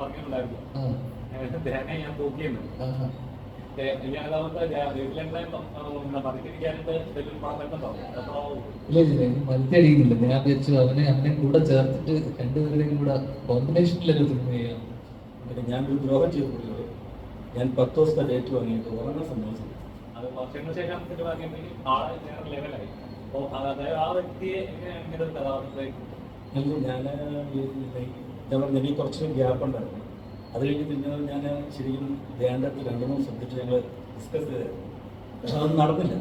പറഞ്ഞിട്ടുണ്ടായിരുന്നു. തേങ്ങ ഞാൻ തൂക്കിയെന്ന് അടിക്കുന്നില്ല ഞാൻ വിചാരിച്ചു അവനെ അവനെ കൂടെ ചേർത്തിട്ട് രണ്ടുപേരുടെയും കൂടെ കോമ്പിനേഷനിലൊരു സിനിമ ചെയ്യാം. ഞാൻ ഒരു ദ്രോഹം ചെയ്തു ഞാൻ പത്ത് ദിവസത്തെ ഡേറ്റ് വാങ്ങിയിട്ട് ഉറങ്ങാൻ സമ്മതിച്ചു അത് വർഷങ്ങൾക്ക് ശേഷം ആളെ ലെവലായി. അപ്പോൾ അതായത് ആ വ്യക്തിയെ എങ്ങനെയാണ് കഥാപാത്രത്തിലേക്ക് ഞാൻ ഞാൻ പറഞ്ഞു എനിക്ക് കുറച്ച് ഗ്യാപ്പ് ഉണ്ടായിരുന്നു. അത് കഴിഞ്ഞ് പിന്നെ ഞാൻ ശരിക്കും വേണ്ട രണ്ട് മൂന്ന് സബ്ജക്റ്റ് ഞങ്ങൾ ഡിസ്കസ് ചെയ്ത്. പക്ഷെ അതൊന്നും നടന്നില്ല.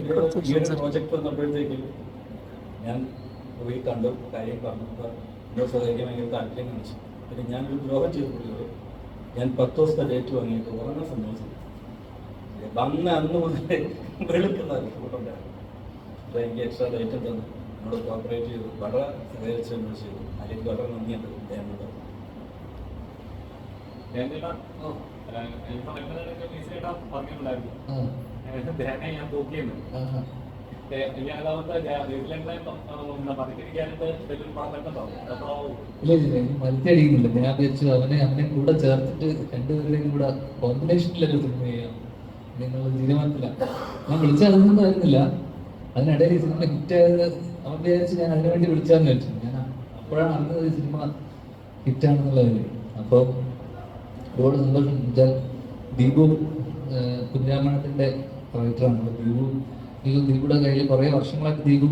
ഈ ഒരു പ്രോജക്റ്റ് വന്നപ്പോഴത്തേക്ക് ഞാൻ പോയി കണ്ടു കാര്യം പറഞ്ഞപ്പോൾ എന്നോട് സഹകരിക്കാൻ ഭയങ്കര താല്പര്യം കാണിച്ചു. പിന്നെ ഞാനൊരു ദ്രോഹം ചെയ്തു പുള്ളിയോട് ഞാൻ പത്ത് ദിവസത്തെ ഡേറ്റ് വാങ്ങിയിട്ട് ഉറങ്ങാൻ സന്തോഷം വന്ന അന്ന് മുതൽ വെളുക്കുന്ന റിപ്പോർട്ടുണ്ടായിരുന്നു അപ്പോൾ എനിക്ക് എക്സ്ട്രാ ഡേറ്റ് തന്നു എന്നോട് കോപ്പറേറ്റ് ചെയ്തു. വളരെ സഹകരിച്ച് എന്നോട് ചെയ്തു. അതിലേക്ക് വളരെ നന്ദിയുണ്ട് അദ്ദേഹത്തോട് ഞാൻ തൂക്കിയെന്ന് അവനെ അവനെ കൂടെ ചേർത്തിട്ട് രണ്ടുപേരുടെയും കൂടെ കോമ്പിനേഷനിലൊരു സിനിമ ചെയ്യാം. നിങ്ങൾ തീരുമാനത്തില്ല ഞാൻ വിളിച്ച അതൊന്നും ആയിരുന്നില്ല. അതിനിടയിൽ ഈ സിനിമ ഹിറ്റായത് അവൻ വിചാരിച്ച് ഞാൻ അതിനു വേണ്ടി വിളിച്ചാന്ന് വെച്ചു ഞാൻ അപ്പോഴാണ് അറിഞ്ഞത് സിനിമ ഹിറ്റാണെന്നുള്ളത് അപ്പോൾ ഒരുപാട് സന്തോഷം. വെച്ചാൽ ദീപു ഏഹ്, കുഞ്ഞാമണത്തിന്റെ റൈറ്ററാണ് ദീപു ദീപു ദീപുടെ കയ്യിൽ കുറേ വർഷങ്ങളായിട്ട് ദീപു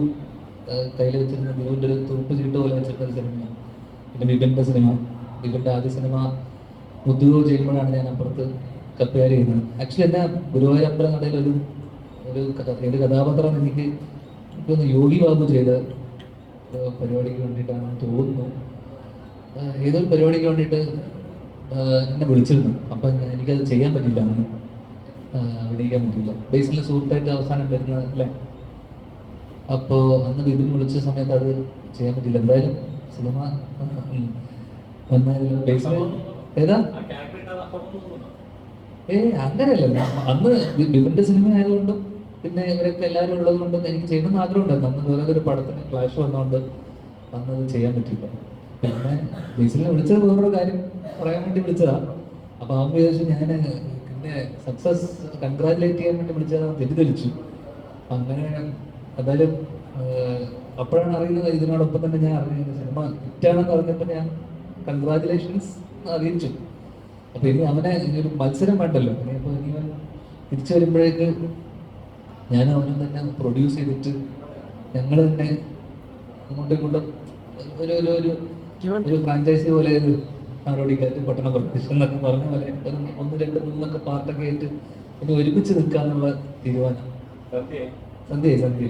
കയ്യിൽ വെച്ചിരുന്ന ദീപുവിന്റെ ഒരു തുറുപ്പ് ചീട്ട് പോലെ വെച്ചിരുന്ന സിനിമ പിന്നെ ബിബിന്റെ സിനിമ. ബിബിന്റെ ആദ്യ സിനിമ മുദ്ദു ചെയ്യുമ്പോഴാണ് ഞാൻ അപ്പുറത്ത് കപ്പേർ ചെയ്യുന്നത്. ആക്ച്വലി എന്നാ ഗുരുവായൂർ അമ്പലം കടയിൽ ഒരു ഒരു കഥ- ഒരു കഥാപാത്രം എനിക്ക് എനിക്കൊന്ന് യോഗി ബാബു ചെയ്ത പരിപാടിക്ക് വേണ്ടിയിട്ടാണെന്ന് തോന്നുന്നു. ഏതൊരു പരിപാടിക്ക് വേണ്ടിയിട്ട് എന്നെ വിളിച്ചിരുന്നു. അപ്പം എനിക്കത് ചെയ്യാൻ പറ്റില്ല അങ്ങനെ അഭിനയിക്കാൻ പറ്റില്ല ബേസിലെ സുഹൃത്തായിട്ട് അവസാനം വരുന്ന അല്ലേ? അപ്പോൾ അന്ന് വിപിൻ വിളിച്ച സമയത്ത് അത് ചെയ്യാൻ പറ്റില്ല എന്തായാലും സിനിമ വന്നാലും ഏതാ? ഏ അങ്ങനെയല്ല. അന്ന് വിപിന്റെ സിനിമ ആയതുകൊണ്ടും പിന്നെ ഇവരൊക്കെ എല്ലാവരും ഉള്ളത് കൊണ്ട് എനിക്ക് ചെയ്യണമെന്ന് ആഗ്രഹം ഉണ്ടായിരുന്നു അന്ന് ഒരു പടത്തിന് ക്ലാഷ് വന്നതുകൊണ്ട് വന്നത് ചെയ്യാൻ പറ്റില്ല പിന്നെ ബേസിലിനെ വിളിച്ചത് വേറൊരു കാര്യം പറയാൻ വേണ്ടി വിളിച്ചതാ. അപ്പൊ അവൻ വിചാരിച്ചു ഞാൻ പിന്നെ സക്സസ് കൺഗ്രാജുലേറ്റ് ചെയ്യാൻ വേണ്ടി വിളിച്ചതാണ് തെറ്റിദ്ധരിച്ചു. അങ്ങനെ എന്തായാലും അപ്പോഴാണ് അറിയുന്നത് ഇതിനോടൊപ്പം തന്നെ ഞാൻ അറിയുന്നത് സിനിമ ഹിറ്റാണെന്ന് പറഞ്ഞപ്പോൾ ഞാൻ കൺഗ്രാജുലേഷൻസ് അറിയിച്ചു. അപ്പൊ ഇനി അവനെ ഇനി ഒരു മത്സരം വേണ്ടല്ലോ. ഇനിയിപ്പോ ഇനി തിരിച്ചു വരുമ്പോഴേക്ക് ഞാൻ അവനും തന്നെ പ്രൊഡ്യൂസ് ചെയ്തിട്ട് ഞങ്ങൾ തന്നെ അങ്ങോട്ടും ഇങ്ങോട്ടും ഒരു ഒരു ഒരു ഒരു ഫ്രാഞ്ചൈസി പോലെ ഒരു നാടോടിക്കാറ്റ് പട്ടണ പ്രദേശം എന്നൊക്കെ പറഞ്ഞ പോലെ ഒന്ന് രണ്ട് മൂന്നൊക്കെ പാർട്ടൊക്കെ ആയിട്ട് ഒന്ന് ഒരുമിച്ച് നിൽക്കാന്നുള്ള തീരുമാനം. സത്യം സന്ധ്യ സന്ധ്യ